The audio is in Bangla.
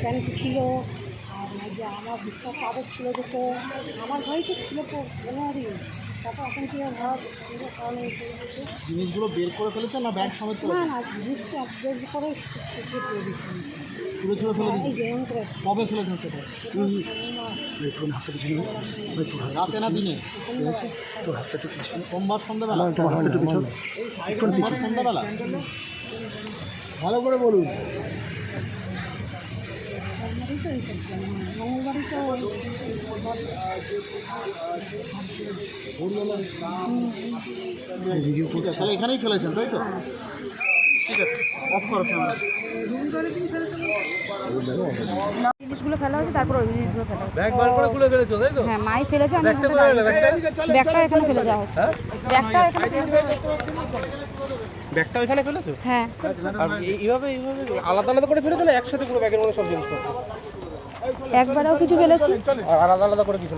প্যান্ট ছিল আর যে আমার বিশ্বাস কাগজ ছিল দুটো আমার ঘরেই তো ছিল তো জানুয়ারি তারপর এখন কি কারণে জিনিসগুলো বের করে ফেলেছে না ব্যাগ সমেত না না জিনিসটা বের করে ছুড়ে ছুড়ে ফেলে এই দিয়েছে। যে এরকম করে। কবে রাতে না দিনে? সোমবার সন্ধ্যাবেলা। সোমবার সন্ধ্যাবেলা? ভালো করে বলুন। তো এই করছিলাম মঙ্গলবারই তো তাহলে এখানেই ফেলেছেন তাই তো? ঠিক আছে অফ করো ক্যামেরা জিনিসগুলো ফেলা হয়েছে তারপর ওই জিনিসগুলো ফেলা ব্যাগ বার করে খুলে ফেলেছো তাই তো? হ্যাঁ মাই ফেলেছে আমি ব্যাগটা এখানে ফেলে দেওয়া হয়েছে ব্যাগটা এখানে ফেলে দেওয়া হয়েছে। ব্যাগটা ওইখানে ফেলেছো? হ্যাঁ। আর এইভাবে এইভাবে আলাদা আলাদা করে ফেলেছো না একসাথে পুরো ব্যাগের মধ্যে সব জিনিসপত্র? একবারেও কিছু আর আলাদা আলাদা করে কিছু